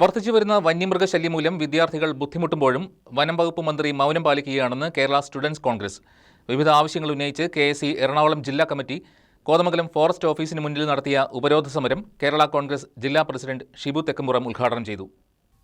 വർദ്ധിച്ചു വരുന്ന വന്യമൃഗശല്യം മൂലം വിദ്യാർത്ഥികൾ ബുദ്ധിമുട്ടുമ്പോഴും വനം വകുപ്പ് മന്ത്രി മൗനം പാലിക്കുകയാണെന്ന് കേരള സ്റ്റുഡൻസ് കോൺഗ്രസ്. വിവിധ ആവശ്യങ്ങൾ ഉന്നയിച്ച് കെ എറണാകുളം ജില്ലാ കമ്മിറ്റി കോതമംഗലം ഫോറസ്റ്റ് ഓഫീസിന് മുന്നിൽ നടത്തിയ ഉപരോധ സമരം കേരള കോൺഗ്രസ് ജില്ലാ പ്രസിഡന്റ് ഷിബു തെക്കുംപുറം ഉദ്ഘാടനം ചെയ്തു.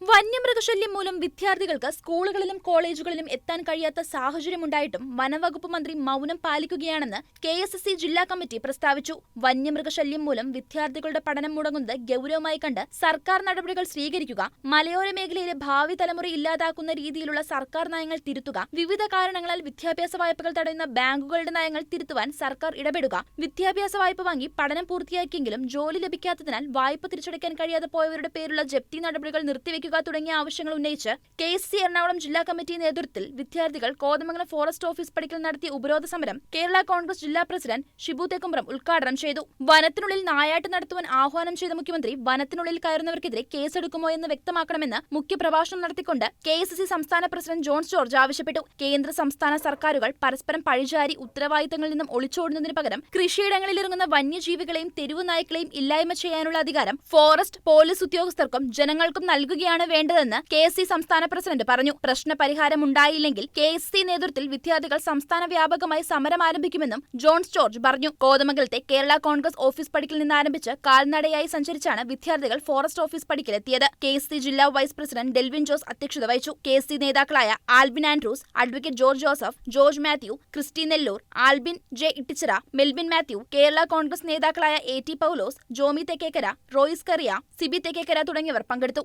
വന്യമൃഗശല്യം മൂലം വിദ്യാർത്ഥികൾക്ക് സ്കൂളുകളിലും കോളേജുകളിലും എത്താൻ കഴിയാത്ത സാഹചര്യമുണ്ടായിട്ടും വനംവകുപ്പ് മന്ത്രി മൗനം പാലിക്കുകയാണെന്ന് കെ എസ് എസ് സി ജില്ലാ കമ്മിറ്റി പ്രസ്താവിച്ചു. വന്യമൃഗശല്യം മൂലം വിദ്യാർത്ഥികളുടെ പഠനം മുടങ്ങുന്നത് ഗൗരവമായി കണ്ട് സർക്കാർ നടപടികൾ സ്വീകരിക്കുക മലയോര മേഖലയിലെ ഭാവി തലമുറ ഇല്ലാതാക്കുന്ന രീതിയിലുള്ള സർക്കാർ നയങ്ങൾ തിരുത്തുക വിവിധ കാരണങ്ങളാൽ വിദ്യാഭ്യാസ വായ്പകൾ തടയുന്ന ബാങ്കുകളുടെ നയങ്ങൾ തിരുത്തുവാൻ സർക്കാർ ഇടപെടുക വിദ്യാഭ്യാസ വായ്പ വാങ്ങി പഠനം പൂർത്തിയാക്കിയെങ്കിലും ജോലി ലഭിക്കാത്തതിനാൽ വായ്പ തിരിച്ചടയ്ക്കാൻ കഴിയാതെ പോയവരുടെ പേരുള്ള ജപ്തി നടപടികൾ നിർത്തിവെക്കുക തുടങ്ങിയ ആവശ്യങ്ങൾ ഉന്നയിച്ച് കെ എസ് സി എറണാകുളം ജില്ലാ കമ്മിറ്റി നേതൃത്വത്തിൽ വിദ്യാർത്ഥികൾ കോതമംഗലം ഫോറസ്റ്റ് ഓഫീസ് പടിക്കൽ നടത്തിയ ഉപരോധ സമരം കേരള കോൺഗ്രസ് ജില്ലാ പ്രസിഡന്റ് ഷിബു തെക്കുംബ്രം ഉദ്ഘാടനം ചെയ്തു. വനത്തിനുള്ളിൽ നായാട്ട് നടത്തുവാൻ ആഹ്വാനം ചെയ്ത മുഖ്യമന്ത്രി വനത്തിനുള്ളിൽ കയറുന്നവർക്കെതിരെ കേസെടുക്കുമോ എന്ന് വ്യക്തമാക്കണമെന്ന് മുഖ്യപ്രഭാഷണം നടത്തിക്കൊണ്ട് കെ എസ് സി സംസ്ഥാന പ്രസിഡന്റ് ജോൺസ് ജോർജ് ആവശ്യപ്പെട്ടു. കേന്ദ്ര സംസ്ഥാന സർക്കാരുകൾ പരസ്പരം പഴിചാരി ഉത്തരവാദിത്തങ്ങളിൽ നിന്നും ഒളിച്ചോടുന്നതിന് പകരം കൃഷിയിടങ്ങളിൽ ഇറങ്ങുന്ന വന്യജീവികളെയും തെരുവു നായ്ക്കളെയും ഇല്ലായ്മ ചെയ്യാനുള്ള അധികാരം ഫോറസ്റ്റ് പോലീസ് ഉദ്യോഗസ്ഥർക്കും ജനങ്ങൾക്കും നൽകുകയാണ് വേണ്ടതെന്ന് കെ എസ് സി സംസ്ഥാന പ്രസിഡന്റ് പറഞ്ഞു. പ്രശ്ന പരിഹാരം ഉണ്ടായില്ലെങ്കിൽ കെ എസ് സി നേതൃത്വത്തിൽ വിദ്യാർത്ഥികൾ സംസ്ഥാന വ്യാപകമായി സമരം ആരംഭിക്കുമെന്നും ജോൺസ് ജോർജ് പറഞ്ഞു. കോതമംഗലത്തെ കേരള കോൺഗ്രസ് ഓഫീസ് പടിക്കൽ നിന്ന് ആരംഭിച്ച് കാൽനടയായി സഞ്ചരിച്ചാണ് വിദ്യാർത്ഥികൾ ഫോറസ്റ്റ് ഓഫീസ് പടിക്കലെത്തിയത്. കെ എസ് സി ജില്ലാ വൈസ് പ്രസിഡന്റ് ഡെൽവിൻ ജോസ് അധ്യക്ഷത വഹിച്ചു. കെ എസ് സി നേതാക്കളായ ആൽബിൻ ആൻഡ്രൂസ് അഡ്വക്കേറ്റ് ജോർജ് ജോസഫ് ജോർജ് മാത്യു ക്രിസ്റ്റി നെല്ലൂർ ആൽബിൻ ജെ ഇട്ടിച്ചിറ മെൽബിൻ മാത്യു കേരള കോൺഗ്രസ് നേതാക്കളായ എ ടി പൗലോസ് ജോമി തെക്കേക്കര റോയിസ് കറിയ സിബി തെക്കേക്കര തുടങ്ങിയവർ പങ്കെടുത്തു.